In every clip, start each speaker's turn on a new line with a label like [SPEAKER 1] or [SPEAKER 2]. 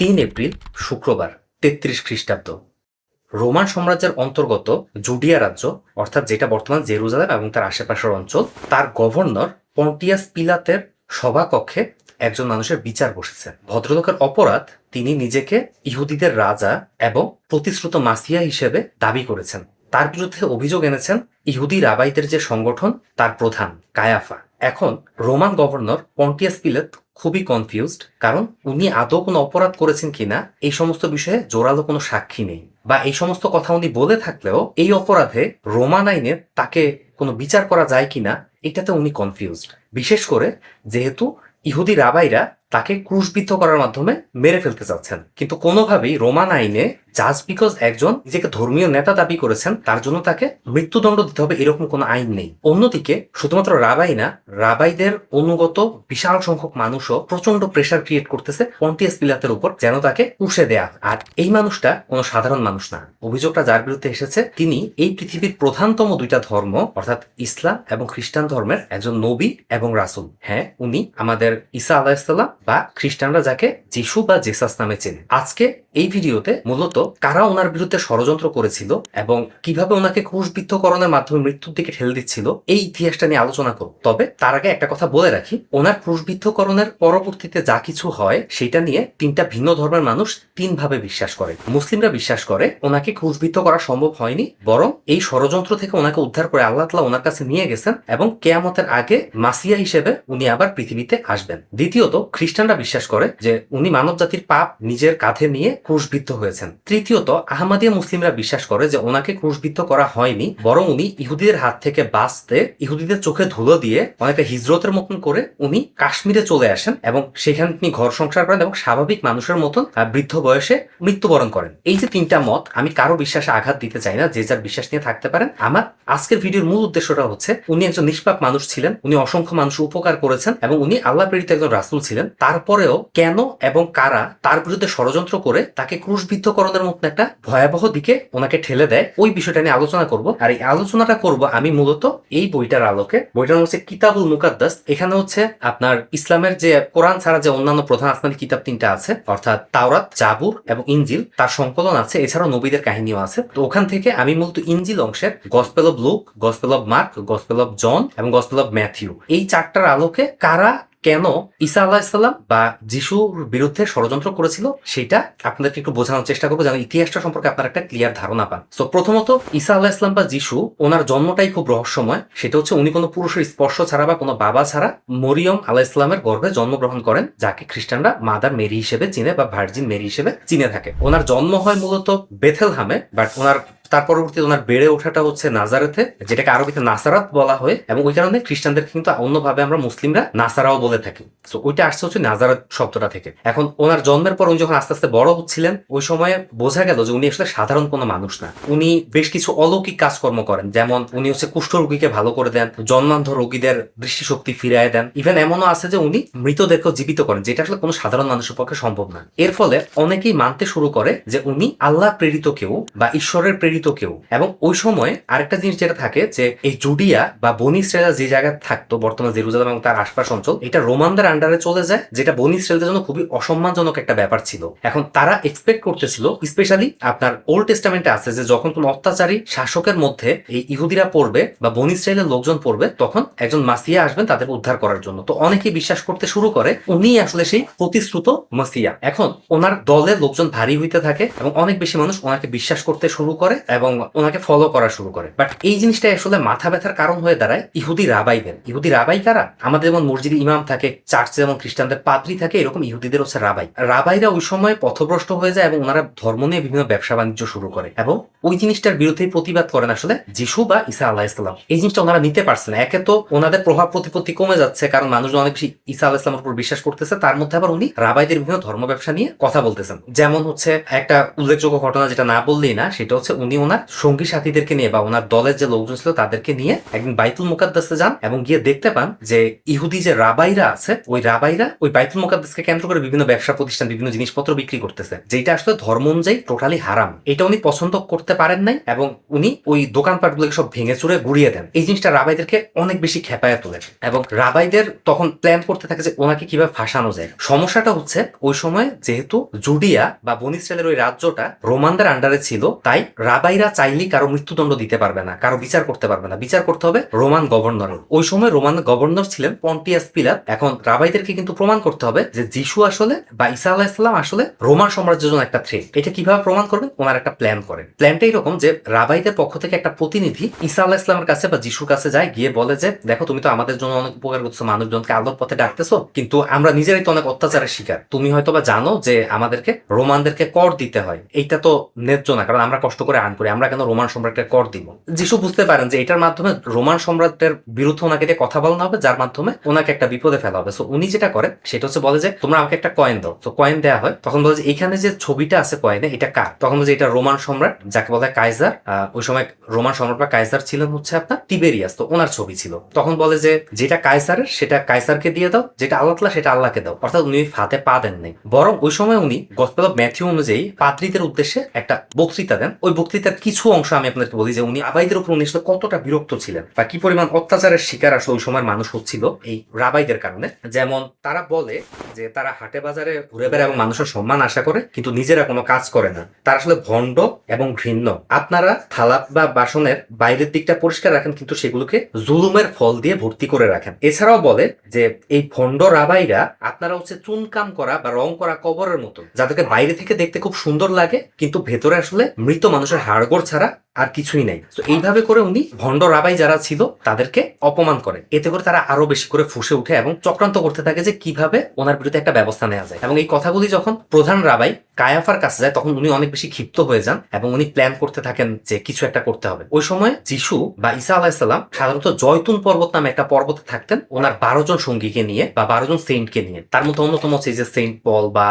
[SPEAKER 1] তিন এপ্রিল, শুক্রবার, তেত্রিশ খ্রিস্টাব্দ। রোমান সাম্রাজ্যের অন্তর্গত জুডিয়া রাজ্য, অর্থাৎ যেটা বর্তমান জেরুজালেম এবং তার আশেপাশের অঞ্চল, তার গভর্নর পন্টিয়াস পিলাতের সভাকক্ষে একজন মানুষের বিচার বসেছে। ভদ্রলোকের অপরাধ তিনি নিজেকে ইহুদিদের রাজা এবং প্রতিশ্রুত মাসিয়া হিসেবে দাবি করেছেন। তার বিরুদ্ধে অভিযোগ এনেছেন ইহুদি রাবাইদের যে সংগঠন, তার প্রধান, কায়াফা। এখন রোমান গভর্নর পন্টিয়াস পিলেত খুবই কনফিউজড কারণ উনি আদৌ কোনো অপরাধ করেছেন কিনা, এই সমস্ত বিষয়ে জোরালো কোনো সাক্ষী নেই। বা এই সমস্ত কথা উনি বলে থাকলেও এই অপরাধে রোমান আইনে তাকে কোনো বিচার করা যায় কিনা, এটাতে উনি কনফিউজড বিশেষ করে যেহেতু ইহুদি রাবাইরা তাকে ক্রুশবিদ্ধ করার মাধ্যমে মেরে ফেলতে চাচ্ছেন কিন্তু কোনোভাবেই রোমান আইনে জাস্ট বিকজ একজন নিজেকে ধর্মীয় নেতা দাবি করেছেন, তার জন্য তাকে মৃত্যুদণ্ড দিতে হবে এরকম কোনো আইন নেই। অন্যদিকে শুধুমাত্র রাবাই না, রাবাইদের অনুগত বিশাল সংখ্যক মানুষও প্রচণ্ড প্রেশার ক্রিয়েট করতেছে পন্টিয়াস পিলাতের উপর যেন তাকে পুষে দেয়া আর এই মানুষটা কোনো সাধারণ মানুষ না। অভিযোগটা যার বিরুদ্ধে এসেছে, তিনি এই পৃথিবীর প্রধানতম দুইটা ধর্ম, অর্থাৎ ইসলাম এবং খ্রিস্টান ধর্মের একজন নবী এবং রাসুল। হ্যাঁ উনি আমাদের ঈসা আলাহিসাল্লাম বা খ্রিস্টানরা যাকে যিশু বা জেসাস নামে চেনে। আজকে এই ভিডিওতে মূলত কারা ওনার বিরুদ্ধে ষড়যন্ত্র করেছিল এবং কীভাবে ওনাকে ক্রুশবিদ্ধকরণের মাধ্যমে মৃত্যুর দিকে ঠেলে দিচ্ছিল, এই ইতিহাসটা নিয়ে আলোচনা করব। তবে তার আগে একটা কথা বলে রাখি, ওনার ক্রুশবিদ্ধকরণের পরবর্তীতে যা কিছু হয় সেটা নিয়ে তিনটা ভিন্ন ধর্মের মানুষ তিন ভাবে বিশ্বাস করে মুসলিমরা বিশ্বাস করে ওনাকে ক্রুশবিদ্ধ করা সম্ভব হয়নি, বরং এই ষড়যন্ত্র থেকে ওনাকে উদ্ধার করে আল্লাহ তালা ওনার কাছে নিয়ে গেছেন এবং কেয়ামতের আগে মাসিয়া হিসেবে উনি আবার পৃথিবীতে আসবেন। দ্বিতীয়ত খ্রিস্টানরা বিশ্বাস করে যে উনি মানব জাতির পাপ নিজের কাঁধে নিয়ে ক্রুশবিদ্ধ হয়েছেন। তৃতীয়ত, আহমাদিয়া মুসলিমরা বিশ্বাস করে যে ওনাকে ক্রুশবিদ্ধ করা হয়নি, বরং উনি ইহুদিদের হাত থেকে বাঁচতে ইহুদিদের চোখে ধুলো দিয়ে অনেকে হিজরতের মতন করে উনি কাশ্মীরে চলে আসেন এবং সেখানে তিনি ঘর সংসার করেন এবং স্বাভাবিক মানুষের মতন বৃদ্ধ বয়সে মৃত্যুবরণ করেন। এই যে তিনটা মত, আমি কারও বিশ্বাসে আঘাত দিতে চাই না, যে যার বিশ্বাস নিয়ে থাকতে পারেন। আমার আজকের ভিডিওর মূল উদ্দেশ্যটা হচ্ছে, উনি একজন নিষ্পাপ মানুষ ছিলেন, উনি অসংখ্য মানুষ উপকার করেছেন এবং উনি আল্লাহ প্রেরিত একজন রাসুল ছিলেন। তারপরেও কেন এবং কারা তার বিরুদ্ধে ষড়যন্ত্র করে তাকে ক্রুশবিদ্ধকরণের মতন একটা ভয়াবহ দিকে ওনাকে ঠেলে দেয়, ওই বিষয়টা নিয়ে আলোচনা করব। আর এই আলোচনাটা করব আমি মূলত এই বইটার আলোকে। বইটার নাম হচ্ছে কিতাবুল মুকাদ্দাস। এখানে হচ্ছে আপনার ইসলামের যে কোরআন ছাড়া যে অন্যান্য প্রধান আসমানি কিতাব তিনটা আছে, অর্থাৎ তাওরাত, জাবুর এবং ইঞ্জিল তার সংকলন আছে। এছাড়াও নবীদের কাহিনীও আছে। তো ওখান থেকে আমি মূলত ইঞ্জিল অংশের gospel of Luke gospel of Mark gospel of John এবং গসপেল অফ ম্যাথিউ এই চারটার আলোকে কারা কেন ঈসা আল্লাহিসাল্লাম বা যিশুর বিরুদ্ধে ষড়যন্ত্র করেছিল সেটা আপনাদেরকে একটু বোঝানোর চেষ্টা করব যেন ইতিহাসটা সম্পর্কে আপনারা একটা ক্লিয়ার ধারণা পান। তো প্রথমত ঈসা আল্লাহ ইসলাম বা যিশু, ওনার জন্মটাই খুব রহস্যময়। সেটা হচ্ছে উনি কোনো পুরুষের স্পর্শ ছাড়া বা কোনো বাবা ছাড়া মরিয়ম আলাহ ইসলামের গর্ভে জন্মগ্রহণ করেন, যাকে খ্রিস্টানরা মাদার মেরি হিসেবে চিনে বা ভার্জিন মেরি হিসেবে চিনে থাকে। ওনার জন্ম হয় মূলত বেথেলহামে বাট ওনার তার পরবর্তীতে ওনার বেড়ে ওঠাটা হচ্ছে নাজারেতে, যেটাকে আরবিতে নাসারাত বলা হয়, এবং ওই কারণে খ্রিস্টানদের কিন্তু অন্যভাবে আমরা মুসলিমরা নাসারাও বলে থাকি। তো ওইটা আসছে হচ্ছে নাজারাত শব্দটা থেকে। এখন ওনার জন্মের পর উনি যখন আস্তে আস্তে বড় হচ্ছিলেন, ওই সময়ে বোঝা গেল যে উনি আসলে সাধারণ কোনো মানুষ না। উনি বেশ কিছু অলৌকিক কাজকর্ম করেন, যেমন উনি হচ্ছে কুষ্ঠ রোগীকে ভালো করে দেন, জন্মান্ধ রোগীদের দৃষ্টিশক্তি ফিরিয়ে দেন। ইভেন এমনও আছে যে উনি মৃতদেরকেও জীবিত করেন, যেটা আসলে কোনো সাধারণ মানুষের পক্ষে সম্ভব না। এর ফলে অনেকেই মানতে শুরু করে যে উনি আল্লাহ প্রেরিত কেউ বা ঈশ্বরের প্রেরিত কেউ। এবং ওই সময় আরেকটা জিনিস যেটা থাকে যে, এই জুডিয়া বা বনি ইসরায়েল যে জায়গায় থাকতো, বর্তমান জেরুজালেম এবং তার আশপাশ অঞ্চল, এটা রোমানদের আন্ডারে চলে যায়, যেটা বনি ইসরায়েলদের জন্য খুবই অসম্মানজনক একটা ব্যাপার ছিল। এখন তারা এক্সপেক্ট করতেছিল স্পেশালি আপনার ওল্ড টেস্টামেন্টে আছে যে, যখন কোন অত্যাচারী শাসকের মধ্যে এই ইহুদিরা পড়বে বা বনি ইসরায়েলের লোকজন পড়বে, তখন একজন মাসিয়া আসবেন তাদের উদ্ধার করার জন্য। তো অনেকেই বিশ্বাস করতে শুরু করে উনি আসলে সেই প্রতিশ্রুত মাসিয়া। এখন ওনার দলের লোকজন ভারী হইতে থাকে এবং অনেক বেশি মানুষ ওনাকে বিশ্বাস করতে শুরু করে এবং ওনাকে ফলো করা শুরু করে। বাট এই জিনিসটা আসলে মাথা ব্যথার কারণ হয়ে দাঁড়ায় ইহুদি রাবাইদের। ইহুদি রাবাই কারা? আমাদের যেমন মসজিদে ইমাম থাকে চার্চে যেমন খ্রিস্টানদের পাদ্রি থাকে, এরকম ইহুদিদের হচ্ছে রাবাই। রাবাইরা ওই সময় পথভ্রষ্ট হয়ে যায় এবং ওনারা ধর্ম নিয়ে বিভিন্ন ব্যবসা বাণিজ্য শুরু করে। এবং ওই জিনিসটার বিরুদ্ধে প্রতিবাদ করেন আসলে যিশু বা ঈসা আল্লাহ ইসলাম এই জিনিসটা ওনারা নিতে পারছেন না। একে তো ওনাদের প্রভাব প্রতিপত্তি কমে যাচ্ছে, কারণ মানুষজন অনেক বেশি ঈসা আল্লাহ ইসলামের উপর বিশ্বাস করতেছে। তার মধ্যে আবার উনি রাবাইদের বিভিন্ন ধর্ম ব্যবসা নিয়ে কথা বলতেছেন। যেমন হচ্ছে একটা উল্লেখযোগ্য ঘটনা যেটা না বললেই না, সেটা হচ্ছে উনি ওনার সঙ্গী সাথীদেরকে নিয়ে বা ওনার দলের যে লোকজন ছিল তাদেরকে নিয়ে একদিন বাইতুল মুকাদ্দাসে যান এবং গিয়ে দেখতে পান যে ইহুদি যে রাবাইরা আছে, ওই রাবাইরা ওই বাইতুল মুকাদ্দাসকে কেন্দ্র করে বিভিন্ন ব্যবসা প্রতিষ্ঠান, বিভিন্ন জিনিসপত্র বিক্রি করতেছে। যেটা আসলে ধর্ম অনুযায়ী টোটালি হারাম। এটা উনি পছন্দ করতে পারেন নাই এবং উনি ওই দোকানপাটগুলোকে সব ভেঙে চুরে গুড়িয়ে দেন। এই জিনিসটা রাবাইদেরকে অনেক বেশি খেপায় তোলে। এবং রাবাইদের তখন প্ল্যান করতে থাকে যে ওনাকে কীভাবে ফাঁসানো যায়। সমস্যাটা হচ্ছে ওই সময় যেহেতু জুডিয়া বা বনিস্রায়েলের ওই রাজ্যটা রোমানদের আন্ডারে ছিল, তাই রাবাইরা চাইলেই কারও মৃত্যুদণ্ড দিতে পারবে না, কারও বিচার করতে পারবে না। বিচার করতে হবে রোমান গভর্নরের। ওই সময় রোমান গভর্নর ছিলেন পন্টিয়াস পিলার। এখন রাবাইদেরকে কিন্তু প্রমাণ করতে হবে যে যিশু আসলে বা ঈসা আলাহ ইসলাম আসলে রোমান সাম্রাজ্যের জন্য একটা থ্রেট এটা কীভাবে প্রমাণ করবেন? ওনার একটা প্ল্যান করেন। প্ল্যানটা এরকম যে রাবাইদের পক্ষ থেকে একটা প্রতিনিধি ঈসা আলাহ ইসলামের কাছে বা যিশুর কাছে যায়, গিয়ে বলে যে, দেখো, তুমি তো আমাদের জন্য অনেক উপকার করছ, মানুষজনকে আলোর পথে ডাকতেছো, কিন্তু আমরা নিজেরাই তো অনেক অত্যাচারের শিকার। তুমি হয়তো বা জানো যে আমাদেরকে রোমানদেরকে কর দিতে হয়। এইটা তো ন্যায্য না, কারণ আমরা কষ্ট করে আর্ন করি আমরা কেন রোমান সম্রাটকে কর দিব? যিশু বুঝতে পারেন যে এটার মাধ্যমে রোমান সম্রাটের বিরুদ্ধে ওনাকে দিয়ে কথা বলানো হবে, যার মাধ্যমে ওনাকে একটা বিপদে ফেলা হবে। সো উনি যেটা করেন, সেটা হচ্ছে বলে যে, তোমরা আমাকে একটা কয়েন দাও। তো কয়েন দেওয়া হয়, তখন বলে যে, এখানে যে ছবিটা আছে কয়েনে এটা কার? তখন বলে যে, এটা রোমান সম্রাট, যাকে বলা কাইজার ওই সময় রোমান সম্রাট বা কাইজার ছিলেন হচ্ছে আপনার টিবেরিয়াস, তো ওনার ছবি ছিল। তখন বলে যে, যেটা কাইসারের সেটা কাইসারকে দিয়ে দাও, যেটা আল্লাহ সেটা আল্লাহকে দাও। অর্থাৎ উনি ফাতে পা দেন নাই বরং ওই সময় উনি গসপেল অফ ম্যাথিউ অনুযায়ী পাত্রীদের উদ্দেশ্যে একটা বক্তৃতা দেন। ওই বক্তৃতার কিছু অংশ আমি আপনাদেরকে বলি যে উনি আবাইদের উপর উনি আসলে কতটা বিরক্ত ছিলেন বা কি পরিমাণ অত্যাচারের শিকার আসলে ওই সময় মানুষ হচ্ছিল এই রাবাইদের কারণে। যেমন তারা বলে যে তারা হাটে বাজারে ঘুরে বেড়ায় এবং মানুষের সম্মান আশা করে, কিন্তু নিজেরা কোনো কাজ করে না। তারা আসলে ভণ্ড এবং ঘৃণ্য। আপনারা থালা বা বাসনের বাইরের দিকটা পরিষ্কার রাখেন, কিন্তু সেগুলোকে জুলুমের ফল দিয়ে ভর্তি করে রাখেন। এছাড়াও বলে যে এই ভণ্ড রাবাইরা আপনারা হচ্ছে চুনকাম করা বা রং করা কবরের মতো, যাদেরকে বাইরে থেকে দেখতে খুব সুন্দর লাগে, কিন্তু ভেতরে আসলে মৃত মানুষের হাড়গোড় ছাড়া আর কিছুই নাই। তো এইভাবে করে উনি ভণ্ড রাবাই যারা ছিল, তাদেরকে অপমান করে এতে করে তারা আরও বেশি করে ফুসে উঠে এবং চক্রান্ত করতে থাকে যে কীভাবে ওনার বিরুদ্ধে একটা ব্যবস্থা নেওয়া যায়। এবং এই কথাগুলি যখন প্রধান রাবাই কায়াফার কাছে যায়, তখন উনি অনেক বেশি ক্ষিপ্ত হয়ে যান এবং উনি প্ল্যান করতে থাকেন যে কিছু একটা করতে হবে। ওই সময় যিশু বা ঈসা আলাহিসাল্লাম সাধারণত জয়তুন পর্বত নামে একটা পর্বতে থাকতেন। ওনার বারো জন সঙ্গীকে নিয়ে বা বারো জন সেন্টকে নিয়ে। তার মধ্যে অন্যতম হচ্ছে যে সেন্ট পল বা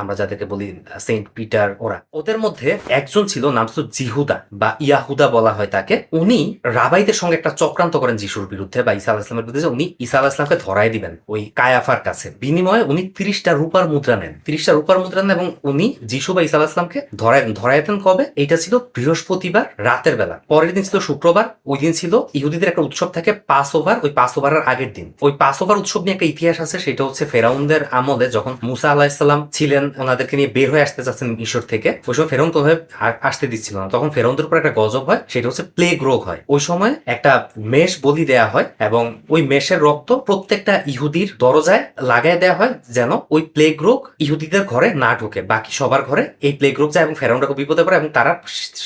[SPEAKER 1] আমরা যাদেরকে বলি সেন্ট পিটার ওরা। ওদের মধ্যে একজন ছিল, নাম ছিল জিহুদা বা ইয়াহুদা বলা হয় তাকে, উনি রাবাইদের সঙ্গে একটা চক্রান্ত করেন যিশুর বিরুদ্ধে বা ঈসা আলাহিসামের বিরুদ্ধে, যে উনি ঈসা আলাহিসামকে ধরাই দিবেন ওই কায়াফার কাছে। বিনিময়ে উনি তিরিশটা রূপার মুদ্রা নেন। তিরিশটা রূপার মুদ্রা নেন এবং উনি যিশু বা ঈসা আলাহিসামকে ধরাই ধরাইতেন কবে? এটা ছিল বৃহস্পতিবার রাতের বেলা। পরের দিন ছিল শুক্রবার, ওই দিন ছিল ইহুদিদের একটা উৎসব থাকে পাস ওভার ওই পাস ওভারের আগের দিন। ওই পাস ওভার উৎসব নিয়ে একটা ইতিহাস আছে, সেটা হচ্ছে ফেরাউনদের আমলে যখন মুসা আলাহিসাল্লাম ছিলেন, ওনাদেরকে নিয়ে বের হয়ে আসতে চাচ্ছেন মিশর থেকে, ওই সময় ফেরাউন কোনোভাবে আসতে দিচ্ছিল না। তখন ফেরাউনদের উপর একটা গজব হয়, সেটা হচ্ছে প্লেগ রোগ হয়। ওই সময় একটা মেষ বলি দেয়া হয় এবং ওই মেষের রক্ত প্রত্যেকটা ইহুদির দরজায় লাগাই দেওয়া হয় যেন ওই প্লেগ রোগ ইহুদিদের ঘরে না ঢোকে। বাকি সবার ঘরে এই প্লেগ রোগ যায় এবং ফেরাউনরা বিপদে পড়ে এবং তারা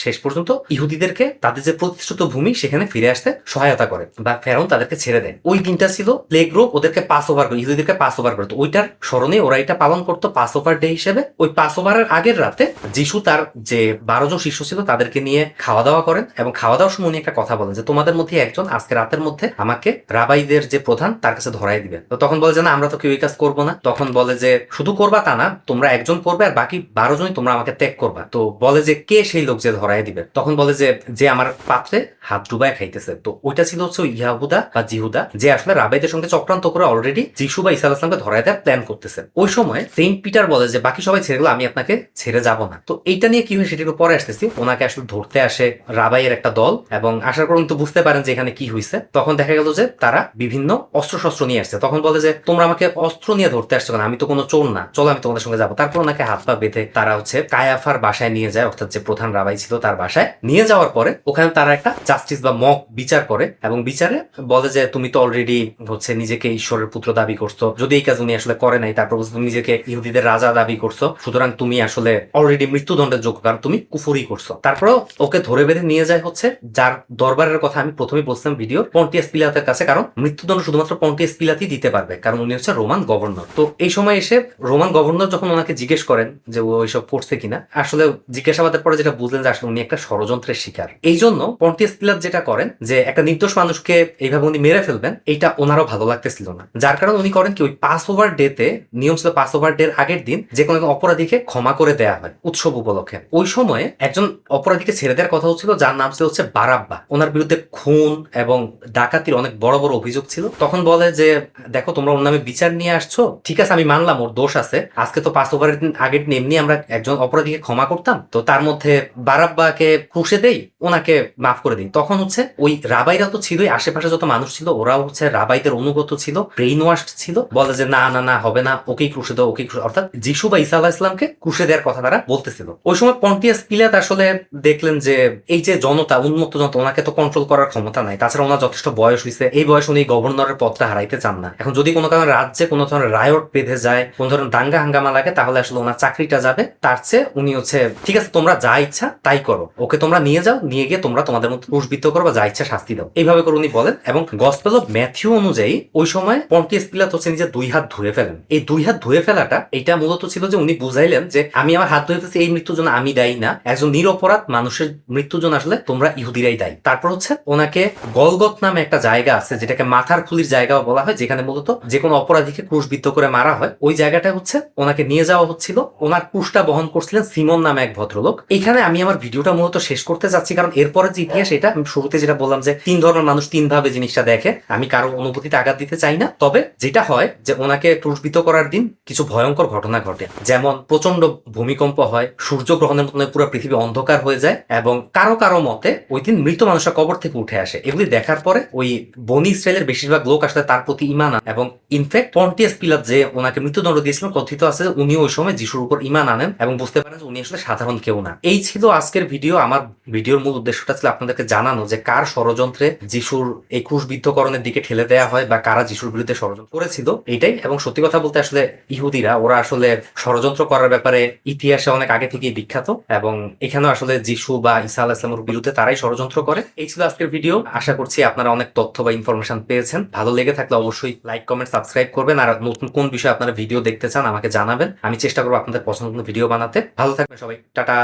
[SPEAKER 1] শেষ পর্যন্ত ইহুদিদেরকে তাদের যে প্রতিষ্ঠিত ভূমি সেখানে ফিরে আসতে সহায়তা করে বা ফেরাউন তাদেরকে ছেড়ে দেয়। ওই দিনটা ছিল প্লেগ রোগ ওদেরকে পাস ওভার করে, ইহুদিদেরকে পাস ওভার করতো ওইটার স্মরণে ওরা এটা পালন করতো পাস ওভার ডে হিসেবে। ওই পাস ওভারের আগের রাতে যিশু তার যে বারো জন শিষ্য ছিল তাদেরকে নিয়ে খাওয়া দাওয়া করেন এবং খাওয়া দাওয়ার সময় উনি একটা কথা বলেন যে, তোমাদের মধ্যে একজন আজকে রাতের মধ্যে আমাকে রাবাইদের যে প্রধান তার কাছে ধরাই দিবে। তো তখন বলে যে, না, আমরা তো কেউ এই কাজ করব না। তখন বলে যে, শুধু করবা তা না, তোমরা একজন করবে আর বাকি বারো জনই তোমরা আমাকে ত্যাগ করবা। তো বলে যে, কে সেই লোক যে ধরাই দিবে? তখন বলে যে যে আমার পাত্রে হাত ডুবায় খাইতেছে। তো ওইটা ছিল হচ্ছে ইয়াহুদা বা জিহুদা, যে আসলে রাবাইদের সঙ্গে চক্রান্ত করে অলরেডি যিশু বা ইসা আলাহিসামকে ধরাই দেওয়ার প্ল্যান করতেছে। ওই সময় সেন্ট পিটার বলে যে, বাকি সবাই ছেড়ে গেলে, আমি আপনাকে ছেড়ে যাব না। তো এইটা নিয়ে কি হয় সেটা একটু পরে আসতেছি। ওনাকে আসলে ধরতে আসে রাবাইয়ের একটা দল এবং আসার পর তো বুঝতে পারেন যে এখানে কি হয়েছে তখন দেখা গেল যে তারা বিভিন্ন অস্ত্র শস্ত্র নিয়ে আসছে। তখন বলে যে, তোমরা আমাকে অস্ত্র নিয়ে ধরতে আসছো কেন? আমি তো কোনো চোর না। চলো আমি তোমাদের সঙ্গে যাব। তারপর ওনাকে হাত পা বেঁধে তারা হচ্ছে কায়াফার বাসায় নিয়ে যায়। অর্থাৎ যে প্রধান রাবাই ছিল তার বাসায় নিয়ে যাওয়ার পরে ওখানে তারা একটা জাস্টিস বা মক বিচার করে এবং বিচারে বলে যে, তুমি তো অলরেডি হচ্ছে নিজেকে ঈশ্বরের পুত্র দাবি করছ। যদি এই কাজ উনি আসলে করে নাই, তারপর তুমি নিজেকে ইহুদিদের রাজা দাবি করছ। সুতরাং তুমি আসলে অলরেডি মৃত্যুদণ্ডের যোগ্য, কারণ তুমি কুফুরি করছ। তারপরেও ওকে ধরে বেঁধে নিয়ে যায় হচ্ছে, যার দরবারের কথা আমি প্রথমে বলছিলাম ভিডিও পন্টিয়াস পিলাতের কাছে, কারণ মৃত্যুদণ্ড শুধুমাত্র পন্টিয়াস পিলাতই দিতে পারবে, কারণ উনি হচ্ছে রোমান গভর্নর। তো এই সময় এসে রোমান গভর্নর যখন ওনাকে জিজ্ঞেস করেন যে ও এইসব করছে কিনা, আসলে জিজ্ঞাসাবাদের পরে যেটা বুঝলেন যে আসলে উনি একটা ষড়যন্ত্রের শিকার। এই জন্য পন্টিয়াস পিলাত যেটা করেন যে একটা নির্দোষ মানুষকে এইভাবে উনি মেরে ফেলবেন, এইটা ওনারও ভালো লাগতেছিল না। যার কারণে উনি করেন কি, ওই পাস ওভার ডেতে, নিয়ম ছিল পাস ওভার ডের আগের দিন যে কোনো অপরাধীকে ক্ষমা করে দেয়া হয়, উৎসব উপলক্ষে। ওই সময়ে একজন অপরাধীকে ছেড়ে দেওয়ার কথা কথা হচ্ছিল যার নাম ছিল হচ্ছে বারাব্বা। ওনার বিরুদ্ধে খুন এবং ডাকাতির অনেক বড় বড় অভিযোগ ছিল। তখন বলে যে, দেখো, তোমরা ওর নামে বিচার নিয়ে আসছো। ঠিক আছে, আমি মানলাম, ওর দোষ আছে। আজকে তো পাঁচ ওভারের দিন, আগের দিন এমনি আমরা একজন অপরাধীকে ক্ষমা করতাম। তো তার মধ্যে বারাব্বাকে খুশে দেই, ওনাকে মাফ করে দিই। তখন হচ্ছে ওই রাবাইরা তো ছিলই, আশেপাশে যত মানুষ ছিল, ওরাও হচ্ছে রাবাইদের অনুগত ছিল ব্রেইন ওয়াশ ছিল। বলে যে, না না না, হবে না, ওকেই ক্রুশে দাও, ওকেই অর্থাৎ যিশু বা ইসা আল্লাহ ইসলামকে ক্রুশে দেওয়ার কথা তারা বলতেছিল। ওই সময় পন্টিয়াস পিলাত আসলে দেখলেন যে এই যে জনতা উন্মুক্ত জনতা, ওনাকে তো কন্ট্রোল করার ক্ষমতা নাই। তাছাড়া ওনার যথেষ্ট বয়স হয়েছে এই বয়স উনি গভর্নরের পদটা হারাইতে চান না। এখন যদি কোনো কারণে রাজ্যে কোনো ধরনের রায়ট বেঁধে যায়, কোন ধরনের দাঙ্গা হাঙ্গামা লাগে, তাহলে আসলে ওনার চাকরিটা যাবে। তার চেয়ে উনি হচ্ছে, ঠিক আছে, তোমরা যা ইচ্ছা তাই করো। ওকে তোমরা নিয়ে যাও, নিয়ে গিয়ে তোমরা তোমাদের মধ্যে ক্রুশবিদ্ধ করো বা যা ইচ্ছা শাস্তি দাও। এইভাবে করে উনি বলেন এবং গসপেল অফ ম্যাথিউ অনুযায়ী ওই সময় পন্টিয়াস পিলাত হচ্ছে নিজের দুই হাত ধুয়ে ফেলেন। এই দুই হাত ধুয়ে ফেলাটা, এটা মূলত ছিল যে উনি বুঝাইলেন যে, আমি আমার হাত ধুয়ে ফেলছি, এই মৃত্যুর জন্য আমি দায়ী না। একজন নিরপরাধ মানুষের মৃত্যুর জন্য আসলে তোমরা ইহুদিরাই দায়ী। তারপর হচ্ছে ওনাকে গলগত নামে একটা জায়গা আছে, যেটাকে মাথার খুলির জায়গাও বলা হয়, যেখানে মূলত যে কোনো অপরাধীকে ক্রুশবিদ্ধ করে মারা হয়। ওই জায়গাটা হচ্ছে ওনাকে নিয়ে যাওয়া হচ্ছিল। ওনার ক্রুশটা বহন করছিলেন সিমন নামে এক ভদ্রলোক। এখানে আমি আমার ভিডিওটা মূলত শেষ করতে যাচ্ছি, কারণ এরপরে যে ইতিহাস, এটা আমি শুরুতে যেটা বললাম যে তিন ধরনের মানুষ তিন ভাবে জিনিসটা দেখে। আমি কারও অনুভূতিতে আঘাত দিতে চাই না। তবে যেটা হয় যে ওনাকে ক্রুশবিদ্ধ করার দিন কিছু ভয়ঙ্কর ঘটনা ঘটে। যেমন প্রচণ্ড ভূমিকম্প হয় সূর্যগ্রহণের মতন পুরো পৃথিবী অন্ধকার হয়ে যায় এবং কারও কারও মতে ওই দিন মৃত মানুষের কবর থেকে উঠে আসে। এগুলি দেখার পরে ওই বনি ইসরায়েলের বেশিরভাগ লোক আসলে তার প্রতি ইমান এবং ইনফ্যাক্ট পন্টিয়াস পিলাত যে ওনাকে মৃত্যুদণ্ড দিয়েছিলেন কথিত আছে উনি ওই সময় যিশুর উপর ইমান আনেন এবং বুঝতে পারেন যে উনি আসলে সাধারণ কেউ না। এই ছিল আজকের ভিডিও। আমার ভিডিওর মূল উদ্দেশ্যটা ছিল আপনাদেরকে জানানো যে কার ষড়যন্ত্রে যিশুর এই ক্রুশবিদ্ধকরণের দিকে ঠেলে দেওয়া হয় বা কারা যিশুর বিরুদ্ধে ষড়যন্ত্র করেছিল এটাই এবং সত্যি কথা বলতে আসলে ইহুদিরা, ওরা আসলে ষড়যন্ত্র করার ব্যাপারে ইতিহাসে অনেক আগে থেকেই বিখ্যাত এবং এখানেও আসলে যিশু বা ইসা আল্লাহ ইসলামের বিরুদ্ধে তারাই ষড়যন্ত্র করে। এই ছিল আজকের ভিডিও। আশা করছি আপনারা অনেক তথ্য বা ইনফরমেশন পেয়েছেন। ভালো লেগে থাকলে অবশ্যই লাইক কমেন্ট সাবস্ক্রাইব করবেন। আর নতুন কোন বিষয়ে আপনারা ভিডিও দেখতে চান আমাকে জানাবেন। আমি চেষ্টা করব আপনাদের পছন্দ ভিডিও বানাতে। ভালো থাকবেন সবাই। টাটা।